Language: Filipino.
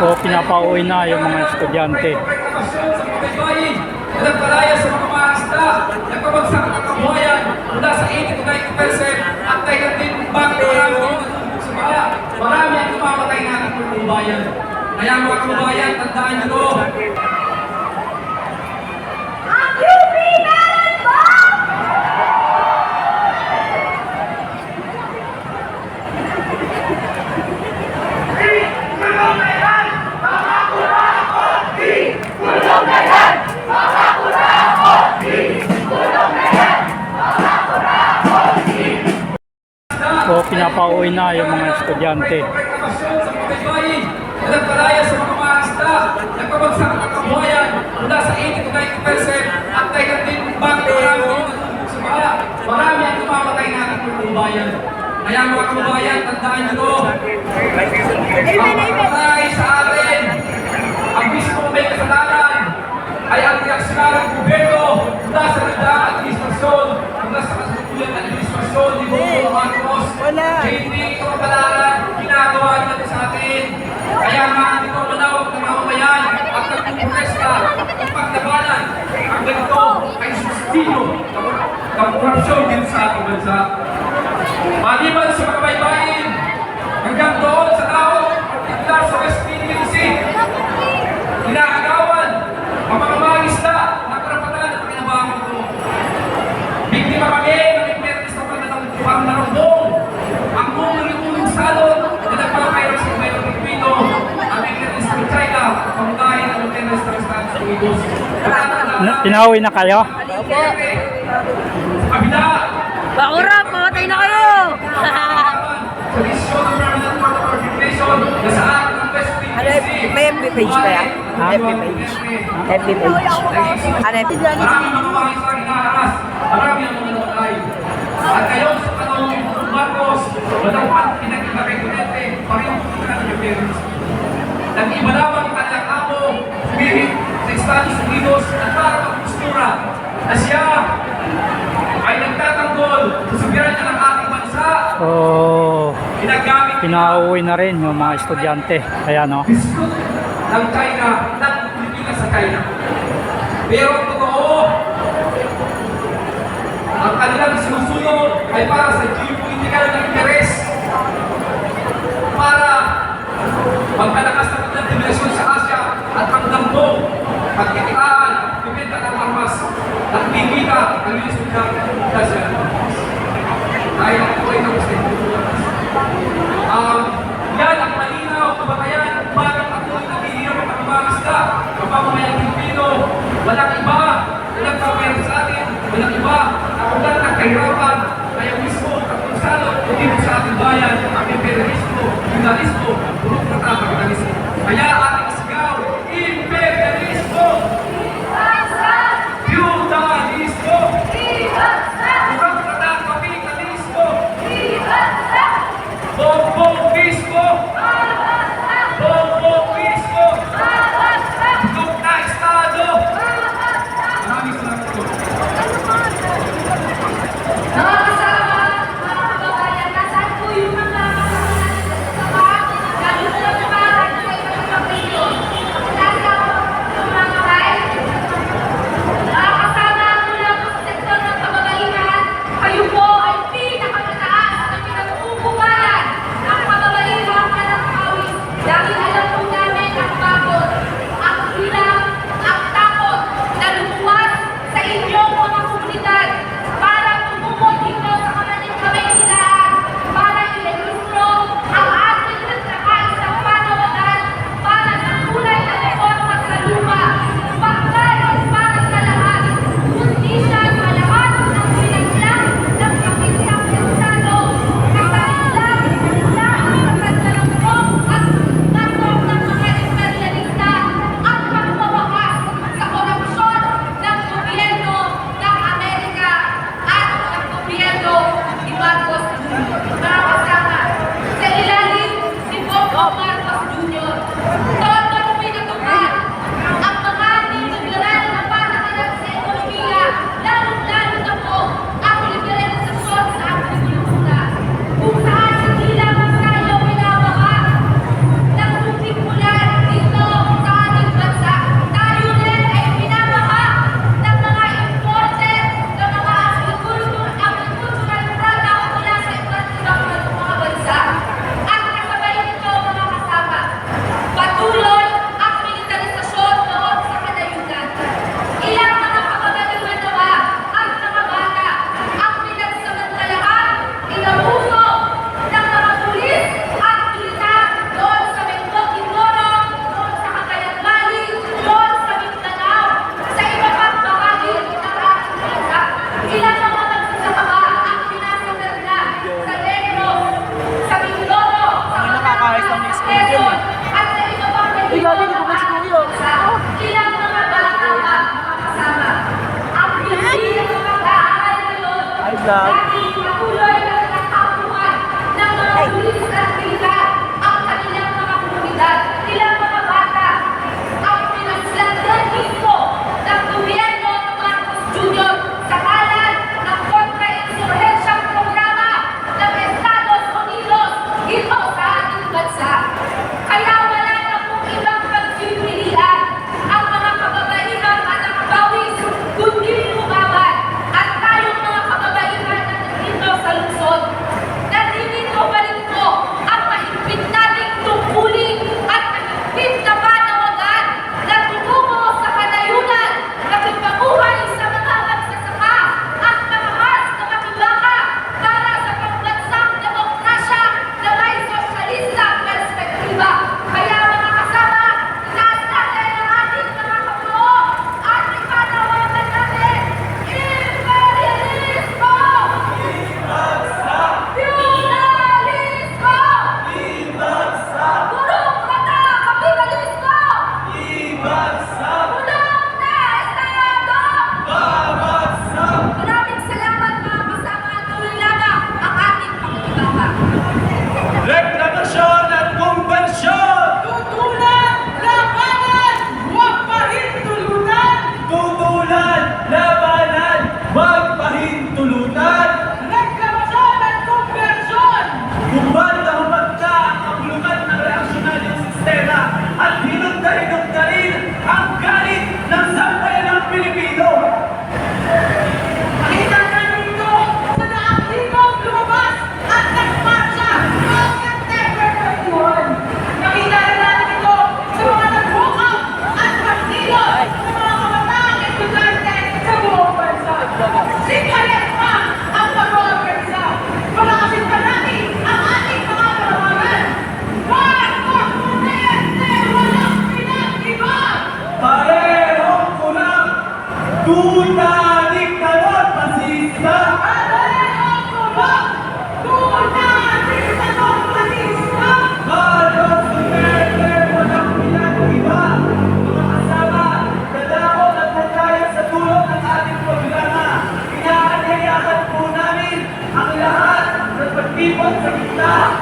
o pinapauwi na yung mga estudyante. Nagpalaya sa mga maasta, nagpabagsak ang kabuhayan mula sa 80 to 90% at kaya din bakit marami sa bala. Marami ang tumamatay mga kababayan. Kaya mga kababayan, tandaan nyo to. Ang UP meron po! O pinapauwi na yung mga estudyante. Pagkakasyon sa mga maasta, nagpabagsak ang kabuhayan mula sa 80 to 90% at kaya din bakit marami bala. Marami ang tumamatay na ating mga kababayan. Kaya mga kababayan, tandaan nyo to. Ang pagpatay sa atin, Wala. Hindi ito ang balaran, ginagawa nila sa atin. Kaya nga, ang manawag ng mamamayan at nagpupresta ang paglabanan. Ang ganito ay sustino ng korupsyon din sa ating bansa. Maliban sa mga baybayin, hanggang doon Pinauwi na kayo? Kabila, Bakura, pamatay na kayo! Ano, may FB page ba yan? FB page. FB page. Ano, mga namatay. At ngayon sa panahon Marcos, madampan pinagkita kay Duterte, bansa. O Ginagamit niya pinauwi na rin yung mga estudyante. Kaya no? biskut ng China, ng Pilipinas sa China. Pero ang totoo, ang kanilang sinusunod ay para sa geopolitical na interes. Para magpalakas ng kanilang dominasyon sa Asia at pagdambong, pagkikitaan, pipinta ng armas, at bigita ang Yusuf ng Asia. Dahil ako ay ng Um, yan ang malinaw, kabatayan, bakit patuloy na bihirap ang pagmamasda ng pamamayang Pilipino. Walang iba na nagpapayag sa atin, walang iba na ugat ng kahirapan, kaya mismo pagsalot o dito sa ating bayan, ang imperialismo, feudalismo, purong kapitalismo. Kaya ออกมา vlog. Duta diktador fascista. Adelante, Cuba. Duta diktador fascista. Halos sumerte mo na pila ng iba. Mga kasama, kadaon at nataya sa tulong ng ating programa. Inaanyayakan po namin ang lahat ng pagtipon sa kita.